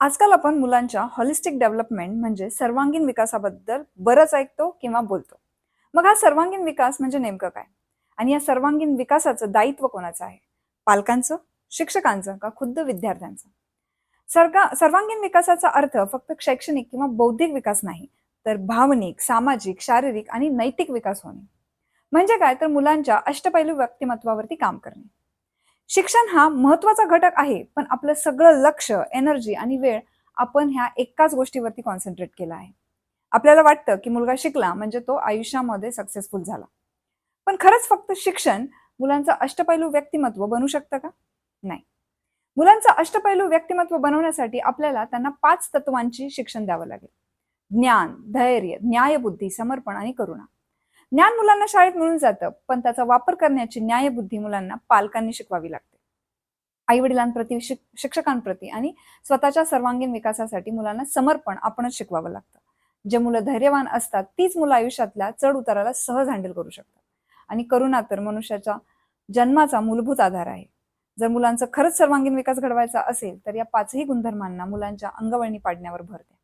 आजकाल आपण मुलांच्या हॉलिस्टिक डेव्हलपमेंट म्हणजे सर्वांगीण विकासाबद्दल बरंच ऐकतो किंवा बोलतो. मग हा सर्वांगीण विकास म्हणजे नेमकं काय? आणि या सर्वांगीण विकासाचं दायित्व कोणाचं आहे? पालकांचं शिक्षकांचं का खुद्द विद्यार्थ्यांचं? सरका सर्वांगीण विकासाचा अर्थ फक्त शैक्षणिक किंवा बौद्धिक विकास नाही तर भावनिक सामाजिक शारीरिक आणि नैतिक विकास होणे. म्हणजे काय? तर मुलांच्या अष्टपैलू व्यक्तिमत्वावरती काम करणे. शिक्षण हा महत्त्वाचा घटक आहे पण आपलं सगळं लक्ष एनर्जी आणि वेळ आपण ह्या एकाच गोष्टीवरती कॉन्सन्ट्रेट केला आहे. आपल्याला वाटतं की मुलगा शिकला म्हणजे तो आयुष्यामध्ये सक्सेसफुल झाला. पण खरंच फक्त शिक्षण मुलांचं अष्टपैलू व्यक्तिमत्व बनू शकतं का? नाही. मुलांचं अष्टपैलू व्यक्तिमत्व बनवण्यासाठी आपल्याला त्यांना पाच तत्वांची शिक्षण द्यावं लागेल. ज्ञान धैर्य न्यायबुद्धी समर्पण आणि करुणा. ज्ञान मुलांना शाळेत मिळून जातं पण त्याचा वापर करण्याची न्यायबुद्धी मुलांना पालकांनी शिकवावी लागते. आई वडिलांप्रती शिक्षकांप्रती आणि स्वतःच्या सर्वांगीण विकासासाठी मुलांना समर्पण आपणच शिकवावं लागतं. जे मुलं धैर्यवान असतात तीच मुलं आयुष्यातल्या चढ उताराला सहज हँडल करू शकतात. आणि करुणा तर मनुष्याच्या जन्माचा मूलभूत आधार आहे. जर मुलांचा खरंच सर्वांगीण विकास घडवायचा असेल तर या पाचही गुणधर्मांना मुलांच्या अंगवळणी पाडण्यावर भर द्या.